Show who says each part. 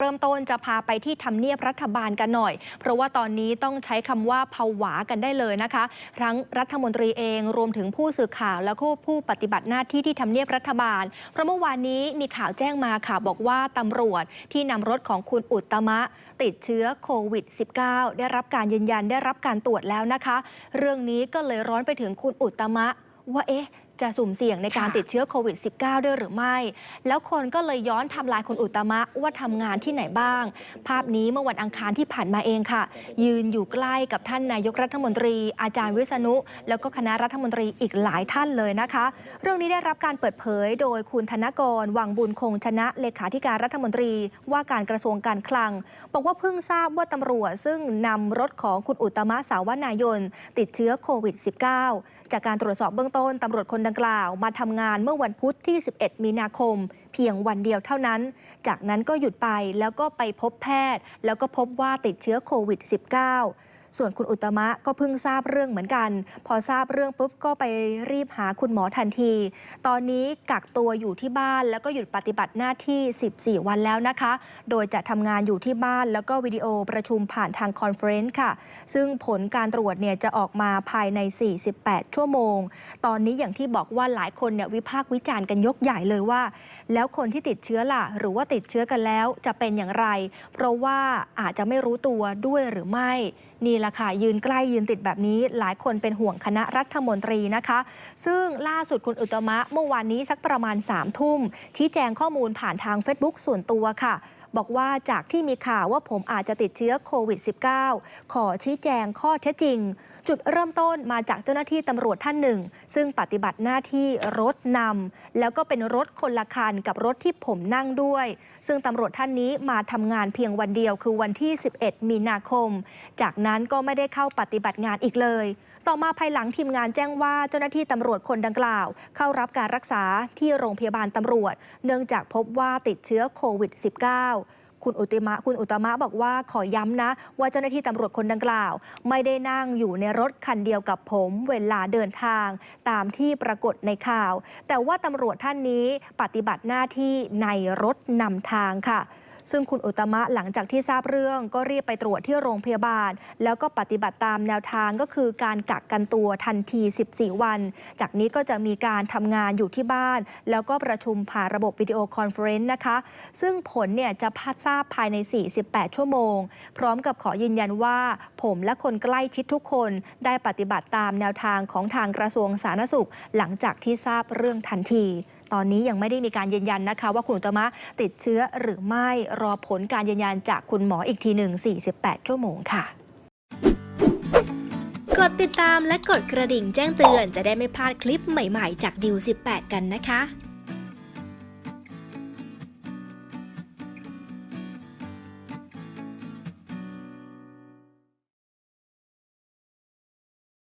Speaker 1: เริ่มต้นจะพาไปที่ทำเนียบรัฐบาลกันหน่อย เพราะว่าตอนนี้ต้องใช้คำว่าผวากันได้เลยนะคะ ทั้งรัฐมนตรีเองรวมถึงผู้สื่อข่าวแล้วก็ผู้ปฏิบัติหน้าที่ที่ทำเนียบรัฐบาล เพราะเมื่อวานนี้มีข่าวแจ้งมาค่ะบอกว่าตำรวจที่นำรถของคุณอุตมะ ติดเชื้อโควิด -19 ได้รับการยืนยันได้รับการตรวจแล้วนะคะ เรื่องนี้ก็เลยร้อนไปถึงคุณอุตมะว่าเอ๊ะ จะสุ่มเสี่ยงในการ
Speaker 2: ค่ะ
Speaker 1: ติดเชื้อโควิด -19 ด้วยหรือไม่ แล้วคนก็เลยย้อนไทำลายคุณอุตตมะว่าทำงานที่ไหนบ้าง ภาพนี้เมื่อวันอังคารที่ผ่านมาเองค่ะ ยืนอยู่ใกล้กับท่านนายกรัฐมนตรี อาจารย์วิษณุ แล้วก็คณะรัฐมนตรีอีกหลายท่านเลยนะคะ เรื่องนี้ได้รับการเปิดเผยโดยคุณธนกร วังบุญคงชนะเลขาธิการรัฐมนตรี ว่าการกระทรวงการคลัง บอกว่าเพิ่งทราบว่าตำรวจซึ่งนำรถของคุณอุตตมะสาวนายนติดเชื้อโควิด -19 จากการตรวจสอบเบื้องต้นตำรวจคนดังกล่าวมาทำงานเมื่อวันพุธที่ 11 มีนาคม เพียงวันเดียวเท่านั้น จากนั้นก็หยุดไปแล้วก็ไปพบแพทย์ แล้วก็พบว่าติดเชื้อโควิด -19 ส่วนคุณอุตมะก็เพิ่งทราบเรื่องเหมือนกัน พอทราบเรื่องปุ๊บก็ไปรีบหาคุณหมอทันที ตอนนี้กักตัวอยู่ที่บ้านแล้วก็หยุดปฏิบัติหน้าที่ 14 วันแล้วนะคะ โดยจะทำงานอยู่ที่บ้านแล้วก็วิดีโอประชุมผ่านทางคอนเฟรนซ์ค่ะ ซึ่งผลการตรวจเนี่ยจะออกมาภายใน 48 ชั่วโมง ตอนนี้อย่างที่บอกว่าหลายคนเนี่ยวิพากษ์วิจารณ์กันยกใหญ่เลยว่า แล้วคนที่ติดเชื้อล่ะ หรือว่าติดเชื้อกันแล้วจะเป็นอย่างไร เพราะว่าอาจจะไม่รู้ตัวด้วยหรือไม่ นี่แหละค่ะยืนใกล้ยืนติดแบบนี้หลายคนเป็นห่วงคณะรัฐมนตรีนะคะ ซึ่งล่าสุดคุณอุตมะเมื่อวานนี้สักประมาณ3ามทุ่มชี้แจงข้อมูลผ่านทาง Facebook ส่วนตัวค่ะ บอกว่าจากที่มีข่าวว่าผมอาจจะติดเชื้อโควิด -19 ขอชี้แจงข้อเท็จจริง จุดเริ่มต้นมาจากเจ้าหน้าที่ตำรวจท่านหนึ่ง ซึ่งปฏิบัติหน้าที่รถนำแล้วก็เป็นรถคนละคันกับรถที่ผมนั่งด้วย ซึ่งตำรวจท่านนี้มาทำงานเพียงวันเดียวคือวันที่ 11 มีนาคม จากนั้นก็ไม่ได้เข้าปฏิบัติงานอีกเลย ต่อมาภายหลังทีมงานแจ้งว่าเจ้าหน้าที่ตำรวจคนดังกล่าว เข้ารับการรักษาที่โรงพยาบาลตำรวจ เนื่องจากพบว่าติดเชื้อโควิด -19 คุณอุตมะคุณอุตมะบอกว่าขอย้ำนะ ว่าเจ้าหน้าที่ตำรวจคนดังกล่าว ไม่ได้นั่งอยู่ในรถคันเดียวกับผม เวลาเดินทาง ตามที่ปรากฏในข่าว แต่ว่าตำรวจท่านนี้ปฏิบัติหน้าที่ในรถนำทางค่ะ ซึ่งคุณอุตมะหลังจากที่ทราบเรื่องก็รีบไปตรวจที่โรงพยาบาล แล้วก็ปฏิบัติตามแนวทางก็คือการกักกันตัวทันที 14 วัน จากนี้ก็จะมีการทำงานอยู่ที่บ้าน แล้วก็ประชุมผ่านระบบวิดีโอคอนเฟอเรนซ์นะคะ ซึ่งผลเนี่ยจะพัดทราบภายใน 48 ชั่วโมง พร้อมกับขอยืนยันว่า ผมและคนใกล้ชิดทุกคนได้ปฏิบัติตามแนวทางของทางกระทรวงสาธารณสุข หลังจากที่ทราบเรื่องทันทีตอนนี้ยังไม่ได้มีการยืนยันนะคะ ว่าคุณอุตมะติดเชื้อหรือไม่รอผลการยืนยันจากคุณหมออีกทีหนึ่ง48 ชั่วโมงค่ะ กดติดตามและกดกระดิ่งแจ้งเตือนจะได้ไม่พลาดคลิปใหม่ๆ จากดิว18 กันนะคะ